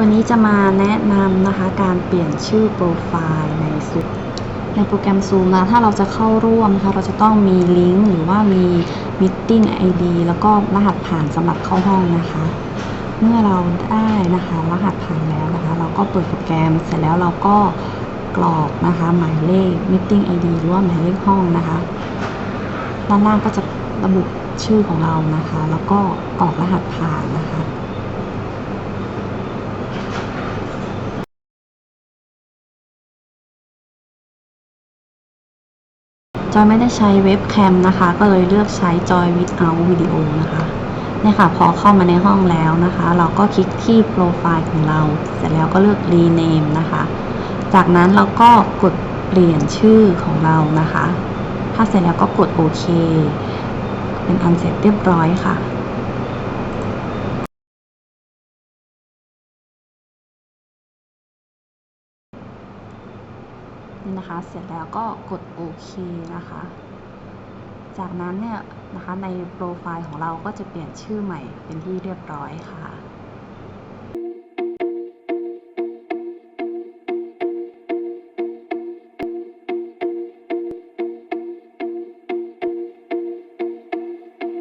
วันนี้จะมาแนะนำนะคะการเปลี่ยนชื่อโปรไฟล์ใน Zoom ในโปรแกรม Zoom นะ ถ้าเราจะเข้าร่วมนะคะเราจะต้องมีลิงก์หรือว่ามี Meeting ID แล้วก็รหัสผ่านสำหรับเข้าห้องนะคะ เมื่อเราได้นะคะรหัสผ่านแล้วนะคะ เราก็เปิดโปรแกรมเสร็จแล้วเราก็กรอกนะคะ หมายเลข Meeting ID หรือว่าหมายเลขห้องนะคะ ด้านล่างก็จะระบุชื่อของเรานะคะ แล้วก็กรอกรหัสผ่านนะคะ จอยไม่ได้ใช้เว็บแคมนะคะ ก็เลยเลือกใช้จอยวิดเอาวิดีโอนะคะเนี่ยค่ะพอเข้ามาในห้องแล้วนะคะ เราก็คลิกที่โปรไฟล์ของเรา เสร็จแล้วก็เลือก rename นะคะ จากนั้นเราก็กดเปลี่ยนชื่อของเรานะคะ ถ้าเสร็จแล้วก็กดโอเค เป็นอันเสร็จเรียบร้อยค่ะ นี่นะคะ เสร็จแล้วก็กดโอเคนะคะ จากนั้นเนี่ยนะคะในโปรไฟล์ของเราก็จะเปลี่ยนชื่อใหม่เป็นที่เรียบร้อยค่ะ